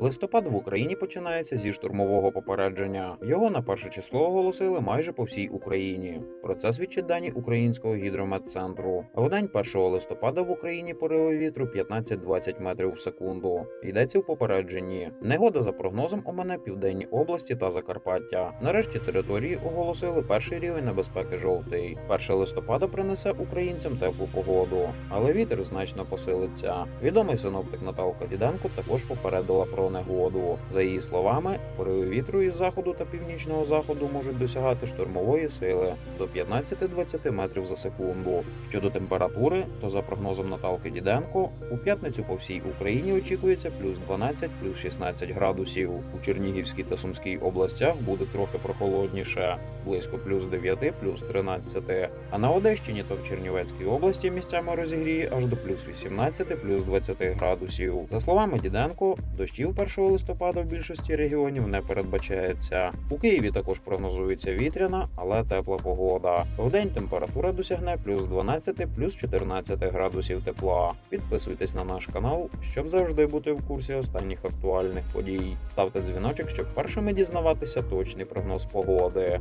Листопад в Україні починається зі штурмового попередження. Його на перше число оголосили майже по всій Україні. Про це свідчать дані українського гідрометцентру. В день 1 листопада в Україні пориви вітру 15-20 метрів в секунду. Йдеться в попередженні. Негода за прогнозом омине південні області та Закарпаття. Нарешті території оголосили перший рівень небезпеки жовтий. 1 листопада принесе українцям теплу погоду, але вітер значно посилиться. Відомий синоптик Наталка Діденко також попередила про негоду. За її словами, пориви вітру із заходу та північного заходу можуть досягати штурмової сили до 15-20 метрів за секунду. Щодо температури, то за прогнозом Наталки Діденко, у п'ятницю по всій Україні очікується плюс 12, плюс 16 градусів. У Чернігівській та Сумській областях буде трохи прохолодніше, близько плюс 9, плюс 13. А на Одещині та в Чернівецькій області місцями розігріє аж до плюс 18, плюс 20 градусів. За словами Діденко, дощів 1 листопада в більшості регіонів не передбачається. У Києві також прогнозується вітряна, але тепла погода. Вдень температура досягне плюс 12, плюс 14 градусів тепла. Підписуйтесь на наш канал, щоб завжди бути в курсі останніх актуальних подій. Ставте дзвіночок, щоб першими дізнаватися точний прогноз погоди.